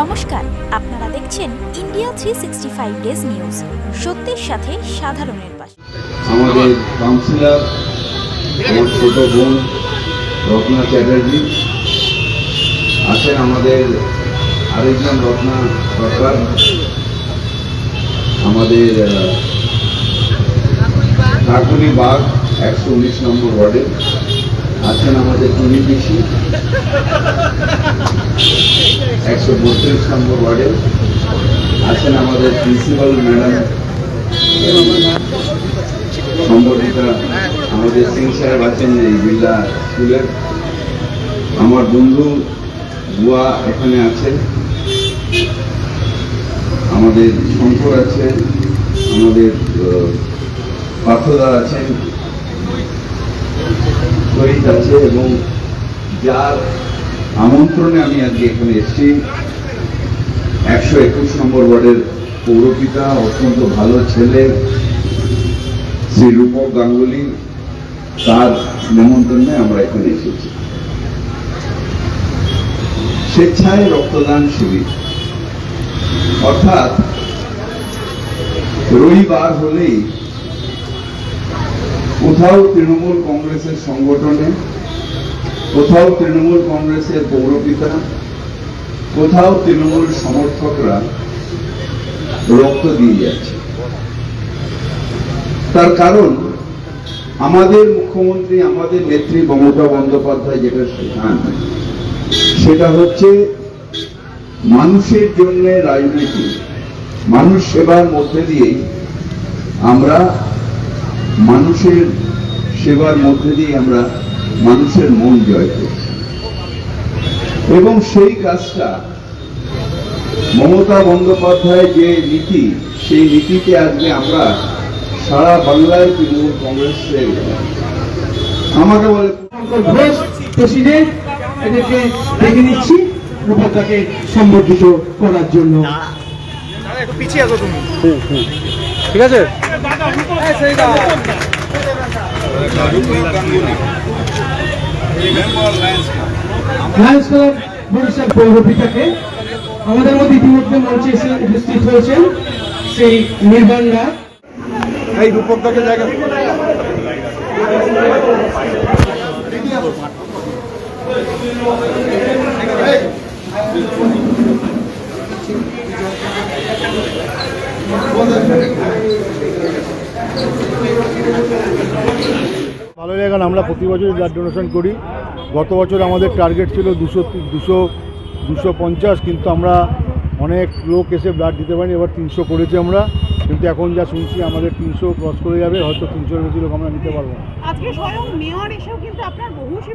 নমস্কার, আপনারা দেখছেন India three sixty five days news সত্যের সাথে সাধারণের পাশে আমাদের কাউন্সিলর আমার ছোট বোন, রত্না চ্যাটার্জি, আছেন আমাদের আরেকজন রত্না সরকার। আমাদের ঠাকুরি বাগ একশো উনিশ নম্বর ওয়ার্ডে। আছেন আমাদের টুনি পিসি একশো বত্রিশ নম্বর ওয়ার্ডে আছেন আমাদের প্রিন্সিপাল ম্যাডাম সম্বর্ধিতা আমাদের সিং সাহেব আছেন এই বিল্লা স্কুলের। আমার বন্ধু বুয়া এখানে আছে আমাদের শঙ্কর আছে আমাদের পার্থদা আছেন, শহীদ আছে এবং যার আমন্ত্রণে আমি আজকে এখানে এসেছি। একশো একুশ নম্বর ওয়ার্ডের পৌরপিতা, অত্যন্ত ভালো ছেলে, শ্রী রূপক গাঙ্গুলি। তার নেমন্তন্নে আমরা এখানে এসেছি। স্বেচ্ছায় রক্তদান শিবির। অর্থাৎ রবিবার হলেই কোথাও তৃণমূল কংগ্রেসের সংগঠনে কোথাও তৃণমূল কংগ্রেসের পৌরপিতা, কোথাও তৃণমূল সমর্থকরা রক্ত দিয়ে যাচ্ছে। তার কারণ, আমাদের মুখ্যমন্ত্রী, আমাদের নেত্রী মমতা বন্দ্যোপাধ্যায় যেটা শেখান সেটা হচ্ছে মানুষের জন্য রাজনীতি, মানুষ সেবার মধ্যে দিয়েই আমরা মানুষের সেবার মধ্যে দিয়ে আমরা মানুষের মন জয় করছি। এবং সেই কাজটা মমতা বন্দ্যোপাধ্যায় যে নীতি সেই নীতিতে আজকে আমরা সারা বাংলায় তৃণমূল কংগ্রেসের আমাকে বলে ঘোষ প্রেসিডেন্ট এদেরকে ডেকে নিচ্ছি রূপকটাকে সম্বর্ধিত করার জন্য। ঠিক আছে? লায়ন্স ক্লাব বরিশাল পৌরপিতাকে আমাদের মধ্যে ইতিমধ্যে মঞ্চে এসে উপস্থিত হয়েছেন সেই নির্বাণরা। এই রূপকটাকে জায়গা। ভালো লাগে কারণ আমরা প্রতি বছরই ব্লাড ডোনেশন করি। গত বছর আমাদের টার্গেট ছিল দুশো দুশো দুশো পঞ্চাশ কিন্তু আমরা অনেক লোক এসে ব্লাড দিতে পারিনি এবার তিনশো করেছি আমরা। কিন্তু এখন যা শুনছি আমাদের তিনশো ক্রস করে যাবে হয়তো তিনশোর বেশি লোক আমরা নিতে পারব আজকে স্বয়ং মেয়র এসেও কিন্তু আপনার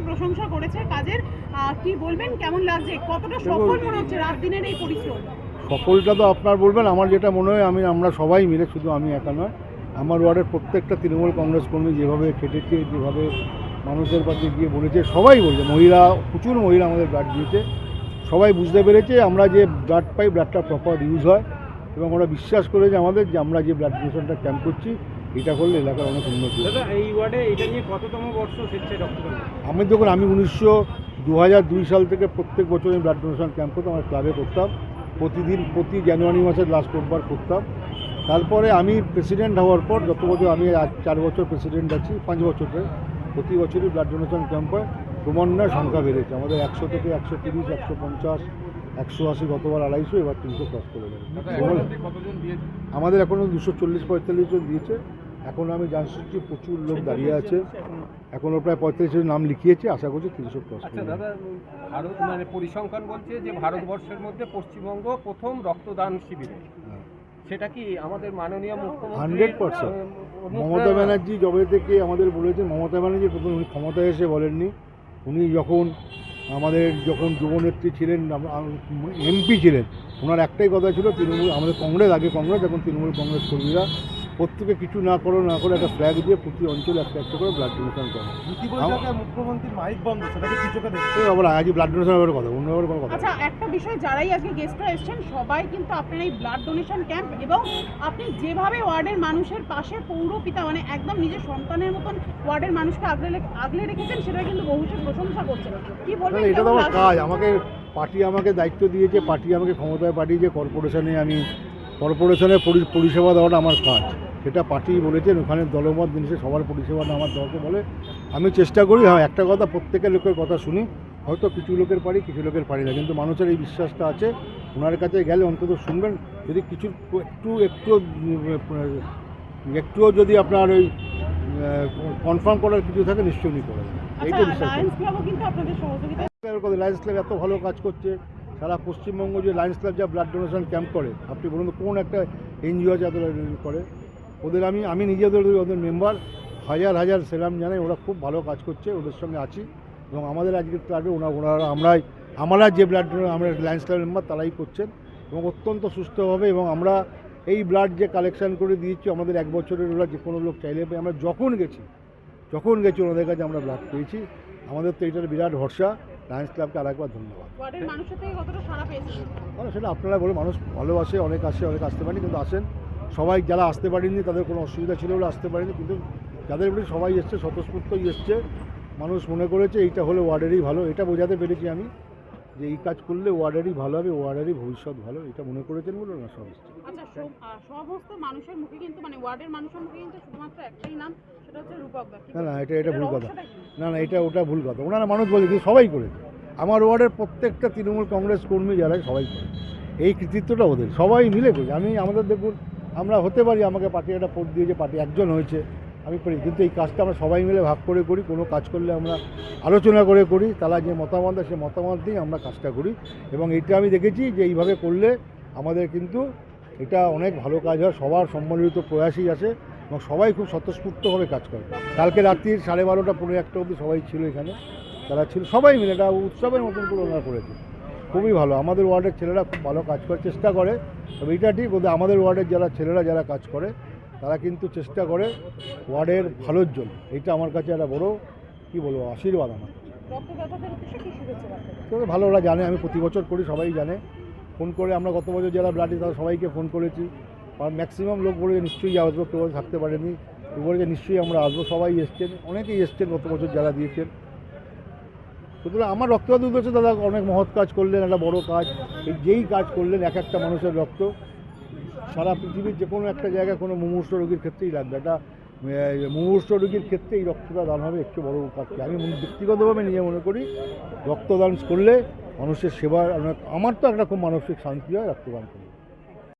প্রশংসা করেছে। কাজের কি বলবেন? কেমন লাগছে? কতটা সফল মনে হচ্ছে রাত দিনের এই পরিশ্রম? সকলটা তো আপনার বলবেন আমার যেটা মনে হয় আমি আমরা সবাই মিলে শুধু আমি একা নয়। আমার ওয়ার্ডের প্রত্যেকটা তৃণমূল কংগ্রেস কর্মী যেভাবে খেটেছে যেভাবে মানুষের কাছে গিয়ে বলেছে সবাই বলছে মহিলা প্রচুর মহিলা আমাদের ব্লাড দিয়েছে। সবাই বুঝতে পেরেছে আমরা যে ব্লাড পাই ব্লাডটা প্রপার ইউজ হয় এবং আমরা বিশ্বাস করে যে আমাদের যে আমরা যে ব্লাড ডোনেশনটা ক্যাম্প করছি এটা করলে এলাকার অনেক উন্নতি। এই ওয়ার্ডে এটা নিয়ে কততম বর্ষ আমি যখন আমি উনিশশো দু হাজার দুই সাল থেকে প্রত্যেক বছর আমি ব্লাড ডোনেশন ক্যাম্প করতাম আমার ক্লাবে করতাম। প্রতিদিন প্রতি জানুয়ারি মাসের লাস্ট রোববার করতাম। তারপরে আমি প্রেসিডেন্ট হওয়ার পর যত বছর আমি আজ চার বছর প্রেসিডেন্ট আছি পাঁচ বছর ধরে প্রতি বছরই ব্লাড ডোনেশন ক্যাম্প হয়। ক্রমান্বয়ে সংখ্যা বেড়েছে। আমাদের একশো থেকে একশো তিরিশ একশো পঞ্চাশ একশো আশি গতবার আড়াইশো এবার তিনশো ক্রস করে যাবে আমাদের এখনও দুশো চল্লিশ পঁয়তাল্লিশ জন দিয়েছে। এখন আমি জানছি যে প্রচুর লোক দাঁড়িয়ে আছে। এখনও প্রায় পঁয়তাল্লিশ জন নাম লিখিয়েছে। আশা করছি তিনশো ক্রস আচ্ছা দাদা ভারত মানে পরিসংখ্যান বলছে যে ভারতবর্ষের মধ্যে পশ্চিমবঙ্গ প্রথম রক্তদান শিবিরে। সেটা কি আমাদের মাননীয় মুখ্যমন্ত্রী মমতা ব্যানার্জি যবে থেকে আমাদের বলেছেন মমতা ব্যানার্জি প্রথম উনি ক্ষমতায় এসে বলেননি। উনি যখন আমাদের যখন যুবনেত্রী ছিলেন এমপি ছিলেন ওনার একটাই কথা ছিল তৃণমূল আমাদের কংগ্রেস আগে কংগ্রেস এখন তৃণমূল কংগ্রেস কর্মীরা প্রত্যেকে কিছু না করো না করে একটা ফ্ল্যাগ দিয়ে প্রতি অঞ্চলে একটা একটা করে ব্লাড ডোনেশন করে মুখ্যমন্ত্রীর মাইক বন্ধ সেটাকে কি চোখে আবার আজ ব্লাড ডোনেশনের ব্যাপারে কথা অন্য ব্যাপারে কথা। আচ্ছা একটা বিষয় যারাই আজকে গেস্টরা এসেছেন সবাই কিন্তু আপনার এই ব্লাড ডোনেশন ক্যাম্প এবং আপনি যেভাবে ওয়ার্ডের মানুষের পাশে পৌর পিতা মানে একদম নিজের সন্তানের মতন ওয়ার্ডের মানুষকে আগলে আগলে রেখেছেন সেটা কিন্তু বহুশের প্রশংসা করছেন। কি বলবেন এটা তো আমার কাজ। আমাকে পার্টি আমাকে দায়িত্ব দিয়েছে পার্টি আমাকে ক্ষমতায় পাঠিয়েছে কর্পোরেশনে আমি কর্পোরেশনের পরি- পরিষেবা দেওয়াটা আমার কাজ। সেটা পার্টি বলেছেন ওখানে দলমত জিনিসে সবার পরিষেবাটা আমার দলকে বলে। আমি চেষ্টা করি হ্যাঁ একটা কথা প্রত্যেকের লোকের কথা শুনি হয়তো কিছু লোকের পারি কিছু লোকের পারি না কিন্তু মানুষের এই বিশ্বাসটা আছে ওনার কাছে গেলে অন্তত শুনবেন যদি কিছু একটু একটু একটুও যদি আপনার ওই কনফার্ম করার কিছু থাকে নিশ্চয়ই উনি করে। এইটা আচ্ছা বিশ্বাস করি। লায়ন্স ক্লাব এত ভালো কাজ করছে সারা পশ্চিমবঙ্গ যে লায়ন্স ক্লাব যা ব্লাড ডোনেশন ক্যাম্প করে আপনি বলুন কোন একটা এনজিও আছে এত করে? ওদের আমি আমি নিজেদের ওদের মেম্বার হাজার হাজার সেলাম জানাই ওরা খুব ভালো কাজ করছে ওদের সঙ্গে আছি। এবং আমাদের আজকের ক্লাবে ওনা ওনারা আমরাই আমরা যে ব্লাড আমরা লায়ন্স ক্লাব মেম্বার তারাই করছেন। এবং অত্যন্ত সুস্থভাবে এবং আমরা এই ব্লাড যে কালেকশন করে দিয়েছি আমাদের এক বছরের ওরা যে কোনো লোক চাইলে পাই আমরা যখন গেছি যখন গেছি ওনাদের কাছে আমরা ব্লাড পেয়েছি। আমাদের তো এটার বিরাট ভরসা। লায়ন্স ক্লাবকে ধন্যবাদ। সারা পেয়েছেন? কারণ সেটা আপনারা বলে মানুষ ভালোবাসে অনেক আসে অনেক আসতে পারেনি কিন্তু আসেন। সবাই যারা আসতে পারেননি তাদের কোনো অসুবিধা ছিল বলে আসতে পারেনি কিন্তু যাদের বলি সবাই এসছে স্বতঃস্ফূর্তই এসছে মানুষ মনে করেছে এইটা হলে ওয়ার্ডেরই ভালো এটা বোঝাতে পেরেছি আমি যে এই কাজ করলে ওয়ার্ডেরই ভালো হবে ওয়ার্ডেরই ভবিষ্যৎ ভালো এটা মনে করেছেন বলে না সব আচ্ছা সমস্ত মানুষের মুখে কিন্তু মানে ওয়ার্ডের মানুষের মুখে কিন্তু শুধুমাত্র একটাই নাম সেটা হচ্ছে রূপক না না এটা এটা ভুল কথা। না না এটা ওটা ভুল কথা। ওনারা মানুষ বলে কিন্তু সবাই করেছে। আমার ওয়ার্ডের প্রত্যেকটা তৃণমূল কংগ্রেস কর্মী যারা সবাই করে এই কৃতিত্বটা ওদের সবাই মিলে করি আমি আমাদের দেখুন আমরা হতে পারি আমাকে পার্টি, একটা ভোট দিয়েছে পার্টি একজন হয়েছে, আমি করি। কিন্তু এই কাজটা আমরা সবাই মিলে ভাগ করে করি, কোনো কাজ করলে আমরা আলোচনা করে করি, তারা যে মতামত দেয় সে মতামত দিয়ে আমরা কাজটা করি। এবং এটা আমি দেখেছি যে এইভাবে করলে আমাদের কিন্তু এটা অনেক ভালো কাজ হয়, সবার সম্মিলিত প্রয়াসই আছে এবং সবাই খুব স্বতঃস্ফূর্তভাবে কাজ করে। কালকে রাত্রির সাড়ে বারোটা পনেরো একটা অবধি সবাই ছিল এখানে, তারা ছিল, সবাই মিলে, এটা উৎসবের মতন করে ওনারা করেছে। খুবই ভালো। আমাদের ওয়ার্ডের ছেলেরা খুব ভালো কাজ করার চেষ্টা করে। তবে এটা ঠিক ওদের আমাদের ওয়ার্ডের যারা ছেলেরা যারা কাজ করে তারা কিন্তু চেষ্টা করে ওয়ার্ডের ভালোর জন্য। এইটা আমার কাছে একটা বড় কী বলব আশীর্বাদ আমার? তবে ভালো ওরা জানে আমি প্রতি বছর করি সবাই জানে। ফোন করে আমরা গত বছর যারা ব্লাডি তারা সবাইকে ফোন করেছি। আর ম্যাক্সিমাম লোক বলে যে নিশ্চয়ই আসব কেউ থাকতে পারেনি। কেউ বলে যে নিশ্চয়ই আমরা আসব সবাই এসছেন অনেকেই এসছেন গত বছর যারা দিয়েছেন। সুতরাং আমার রক্তদান উদ্দেশ্যে দাদা, অনেক মহৎ কাজ করলেন, একটা বড় কাজ। এই যেই কাজ করলেন, এক একটা মানুষের রক্ত। সারা পৃথিবীর যে কোনো একটা জায়গায় কোনো মুমূর্ষ রোগীর ক্ষেত্রেই লাগবে। একটা মুমূর্ষ রোগীর ক্ষেত্রে এই রক্তটা দান হবে, একটু বড় কাজ। আমি ব্যক্তিগতভাবে নিজে মনে করি, রক্তদান করলে মানুষের সেবার অনেক আমার তো একটা খুব মানসিক শান্তি হয় রক্তদান করলে।